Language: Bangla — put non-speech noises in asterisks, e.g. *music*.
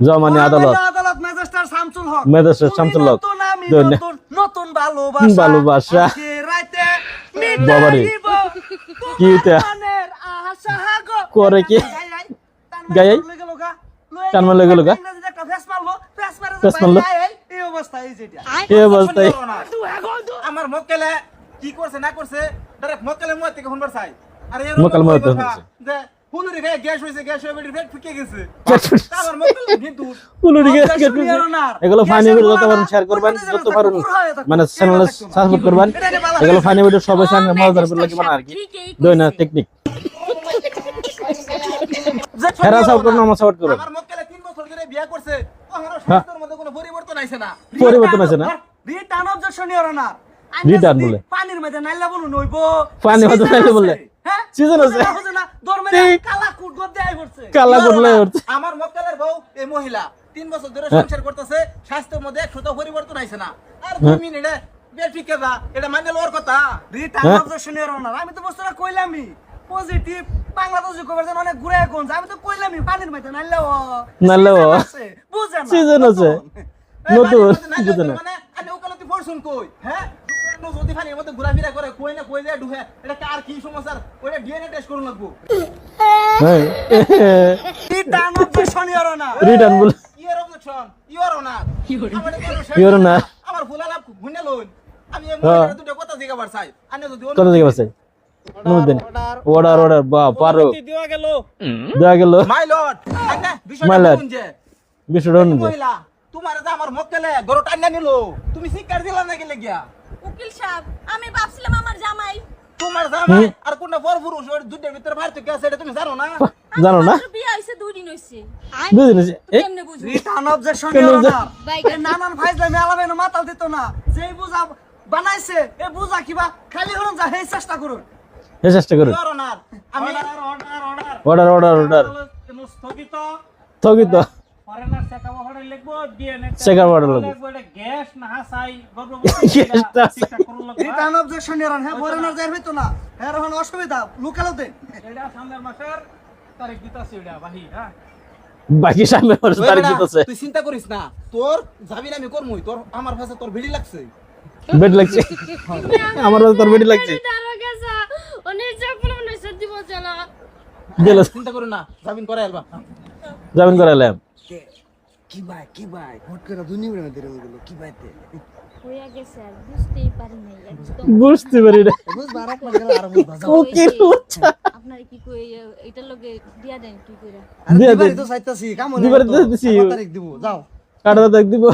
জমানি আদালত আদালত ম্যাজিস্ট্রেট শামসুল হক ম্যাজিস্ট্রেট শামসুল হক। নতুন ভালোবাসা ভালোবাসা। বাবারে। কি এটা? গো। করে কি? গাই গাই? মারলো, গেল গা। ফেস মারলো, এই, এই অবস্থা, এই যেটা। এই অবস্থায় আমার মক্কেলে কি করছে না করছে ডাইরেক্ট মক্কেলে মুখ থেকে শুনবার চাই আর মক্কেল মুখ থেকে হুনুরি খাই গ্যাস হইছে গ্যাস হয়ে বেটি পেট ফুকে গেছে আমার মক্কেল কিন্তু উলুডিকে অবজেকশন নিয়ে এগুলো ফানি ভিডিও যত পারেন শেয়ার করবেন যত পারেন পুরো থাকবে। মানে চ্যানেল সাবস্ক্রাইব করবেন এটা নিয়ে বালা এগুলো ফানি ভিডিও সবাই চ্যানেল মজাদার করে লাগে আর কি দই না টেকনিক হেরা সাপোর্ট করুন আমার সাপোর্ট করুন আমার মক্কেলে তিন বছর ধরে বিয়ে করছে ওখানে। স্বাস্থ্যের মধ্যে কোনো পরিবর্তন আইছে না পরিবর্তন আছে না return objection your honour Return বলে। পানির মধ্যে নাইলা বলুন হইবো পানির মধ্যে নাইলা বললে। হ্যাঁ Season আছে। বুঝে না দরমে ঠিক। কালা কুট গদ দেয় পড়ছে কালা করলে আমার মক্কেলের বউ এই মহিলা তিন বছর ধরে হ্যাঁ। সংসার করতেছে স্বাস্থ্যের মধ্যে এক শত পরিবর্তন আইছে না আর দুই মিনিটে বেল যা এটা মানে ওর কথা রিটার্ন হ্যাঁ? অবজেকশন আমি তো বস্তুটা কইলামই পজিটিভ বাংলাদেশ কভার অনেক ঘুরে কোন আমি তো কইলামই পানির মধ্যে নাইলা ও ও। আছে। নতুন। মানে আমি ওকালতি পড়ছুন কই হ্যাঁ নো যদি পানির মধ্যে ঘোরাফেরা করে কই না কই যায় ঢুকে এটা কার কি সমস্যা ওটা ডিএনএ টেস্ট করুন লাগবো। Return objection your honour return বলে। Year objection your honour Your Honor। আমার ফুলা লাভ গুনে লইন। আমি এই হ্যাঁ। দুটো কথা জিগাবার চাই। আমি যদি কত দিকে বাসে নমদিন অর্ডার অর্ডার বা পারো। দেওয়া গেল? দেওয়া গেল। মাই লর্ড আন্না My বিষয়টা lord। যে। বিশ্বটা অনুযায়ী মহিলা তোমার যে আমার মক্কেলে গরু টান্না নিল তুমি শিকার দিলা না গেলে গিয়া? উকিল সাহেব আমি ভাবছিলাম আমার জামাই। তোমার জামাই আর কোনটা বড় পুরুষ ওই দুধের ভিতরে থেকে আছে এটা তুমি জানো না? জানো না? বিয়ে দুই দিন বুঝিনি এই কেমনে বুঝবি? রিটার্ন অবজেকশন এই নানান আলাবেন মাতাল দিত না। যেই বুঝা বানাইছে এই বুঝা কিবা খালি হরুন যা হেই চেষ্টা করুন। চেষ্টা করুন। Honour order order order order order স্থগিত। স্থগিত। Order লিখব। গ্যাস না হাসাই *laughs* না। রিটার্ন অবজেকশন ইওর হ্যাঁ? না। হ্যাঁ এখন অসুবিধা লুকালো দে। এটা সামনের মাসের তারিখ দিতাছি এটা হ্যাঁ? বাকি সামনে ওর তারিখ দিতেছে। তুই চিন্তা করিস না তোর যাবি না আমি করমুই তোর আমার কাছে তোর ভিড়ি লাগছে। বেড লাগছে। আমার কাছে তোর বেডি লাগছে। অনেক মনে সত্যি দিল চিন্তা করো না যাবিন করে আলবা যাবেন করালাম কি ভাই কি ভাই? হট করে দুনি উড়ে মেরে গেল কি ভাইতে হইয়া গেছে আর বুঝতেই পারি নাই একদম। বুঝতে পারি না। বুঝ বারাক গেল আর বুঝ বাজা ওকে আপনার কি কই এটার লগে দিয়া দেন কি কইরা? দিয়া দিবারি তো চাইতাছি কাম দিবারি তো। দিছি। তারিখ দিব? যাও। কাটা দেখ দিব।